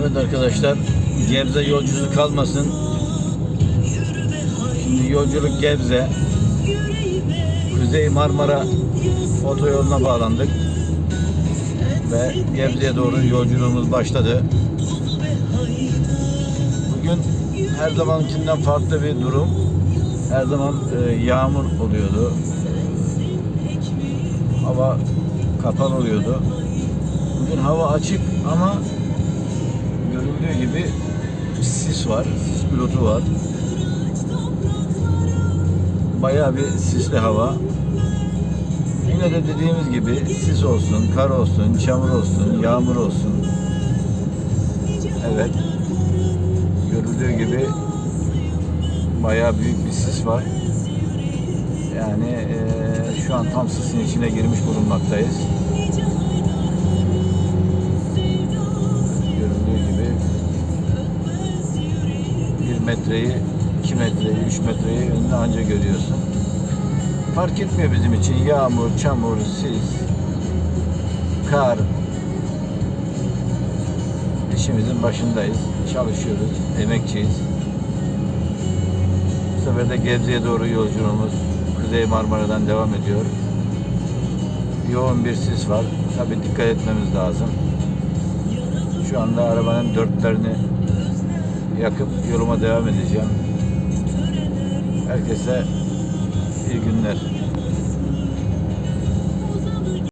Evet arkadaşlar Gebze yolcusu kalmasın. Şimdi yolculuk Gebze. Kuzey Marmara otoyoluna bağlandık. Ve Gebze'ye doğru yolculuğumuz başladı. Bugün her zamankinden farklı bir durum. Her zaman e, yağmur oluyordu. Hava kapalı oluyordu. Bugün hava açık ama var, sis pilotu var. Bayağı bir sisli hava. Yine de dediğimiz gibi sis olsun, kar olsun, çamur olsun, yağmur olsun. Evet. Görüldüğü gibi bayağı büyük bir sis var. Yani eee, şu an tam sisin içine girmiş bulunmaktayız. Metreyi, iki metreyi, üç metreyi önüne anca görüyorsun. Fark etmiyor bizim için yağmur, çamur, sis, kar. İşimizin başındayız, çalışıyoruz, emekçiyiz. Bu sefer de Gebze'ye doğru yolculuğumuz Kuzey Marmara'dan devam ediyor. Yoğun bir sis var. Tabii dikkat etmemiz lazım. Şu anda arabanın dörtlerini yakıp yoluma devam edeceğim. Herkese iyi günler.